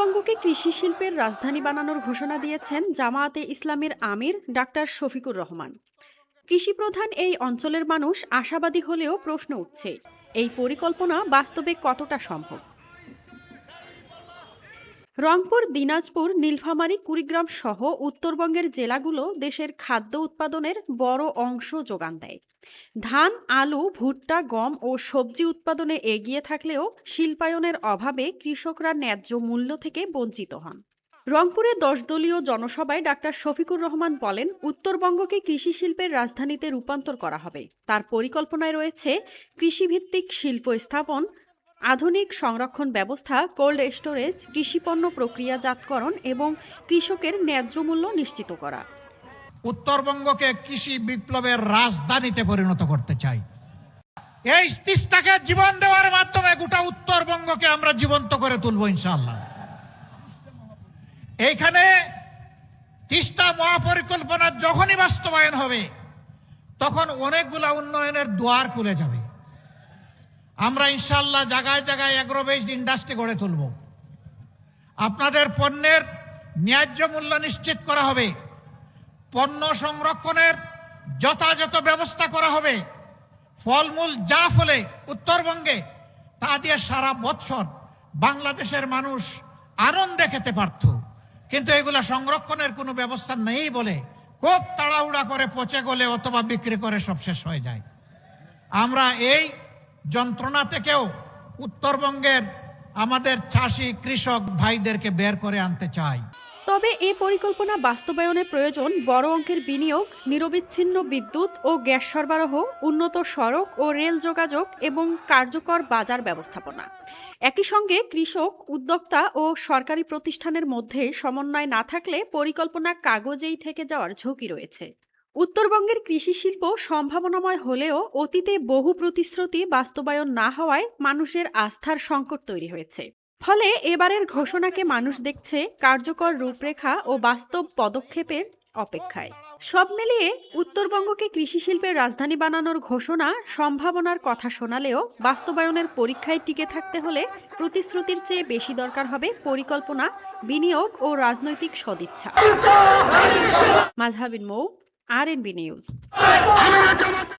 উত্তরবঙ্গকে কৃষি শিল্পের রাজধানী বানানোর ঘোষণা দিয়েছেন জামায়াতে ইসলামের আমির ডাক্তার শফিকুর রহমান। কৃষি প্রধান এই অঞ্চলের মানুষ আশাবাদী হলেও প্রশ্ন উঠছে, এই পরিকল্পনা বাস্তবে কতটা সম্ভব? রংপুর, দিনাজপুর, নীলফামারী, কুড়িগ্রাম সহ উত্তরবঙ্গের জেলাগুলো দেশের খাদ্য উৎপাদনের বড় অংশ যোগান দেয়। ধান, আলু, ভুট্টা, গম ও সবজি উৎপাদনে এগিয়ে থাকলেও শিল্পায়নের অভাবে কৃষকরা ন্যায্য মূল্য থেকে বঞ্চিত হন। রংপুরে দশ দলীয় জনসভায় ডাক্তার শফিকুর রহমান বলেন, উত্তরবঙ্গকে কৃষি শিল্পের রাজধানীতে রূপান্তর করা হবে। তার পরিকল্পনায় রয়েছে কৃষিভিত্তিক শিল্প স্থাপন আধুনিক সংরক্ষণ ব্যবস্থা, কোল্ড স্টোরেজ কৃষিপণ্য প্রক্রিয়াজাতকরণ এবং কৃষকের ন্যায্য মূল্য নিশ্চিত করা। উত্তরবঙ্গকে কৃষি বিপ্লবের রাজধানীতে পরিণত করতে চাই। এই তিস্তাকে জীবন দেওয়ার মাধ্যমে গোটা উত্তরবঙ্গকে আমরা জীবন্ত করে তুলব ইনশাআল্লাহ। এইখানে তিস্তা মহাপরিকল্পনা যখনই বাস্তবায়ন হবে, তখন অনেকগুলা উন্নয়নের দুয়ার খুলে যাবে। আমরা ইনশাল্লাহ জায়গায় জায়গায় অ্যাগ্রো বেসড ইন্ডাস্ট্রি গড়ে তুলব। আপনাদের পণ্যের ন্যায্য মূল্য নিশ্চিত করা হবে। পণ্য সংরক্ষণের যথাযথ ব্যবস্থা করা হবে। ফলমূল যা ফলে উত্তরবঙ্গে তা দিয়ে সারা বছর বাংলাদেশের মানুষ আনন্দে খেতে পারত। কিন্তু এগুলা সংরক্ষণের কোনো ব্যবস্থা নেই বলে খুব তাড়াহুড়া করে পচে গলে অথবা বিক্রি করে সব শেষ হয়ে যায়। আমরা এই যন্ত্রণা থেকেও উত্তরবঙ্গের আমাদের চাষি, কৃষক ভাইদেরকে বের করে আনতে চাই তবে এই পরিকল্পনা বাস্তবায়নে প্রয়োজন, বড় অঙ্কের বিনিয়োগ, নিরবিচ্ছিন্ন বিদ্যুৎ ও গ্যাস সরবরাহ, উন্নত সড়ক ও রেল যোগাযোগ এবং কার্যকর বাজার ব্যবস্থাপনা। একই সঙ্গে কৃষক, উদ্যোক্তা ও সরকারি প্রতিষ্ঠানের মধ্যে সমন্বয় না থাকলে পরিকল্পনা কাগজেই থেকে যাওয়ার ঝুঁকি রয়েছে। উত্তরবঙ্গের কৃষি শিল্প সম্ভাবনাময় হলেও অতীতে বহু প্রতিশ্রুতি বাস্তবায়ন না হওয়ায় মানুষের আস্থার সংকট তৈরি হয়েছে। ফলে এবারের ঘোষণাকে মানুষ দেখছে কার্যকর রূপরেখা ও বাস্তব পদক্ষেপের অপেক্ষায়। সব মিলিয়ে উত্তরবঙ্গকে কৃষি শিল্পের রাজধানী বানানোর ঘোষণা সম্ভাবনার কথা শোনালেও বাস্তবায়নের পরীক্ষায় টিকে থাকতে হলে প্রতিশ্রুতির চেয়ে বেশি দরকার হবে পরিকল্পনা, বিনিয়োগ ও রাজনৈতিক সদিচ্ছা। মাজহাবিন মৌ RNB News.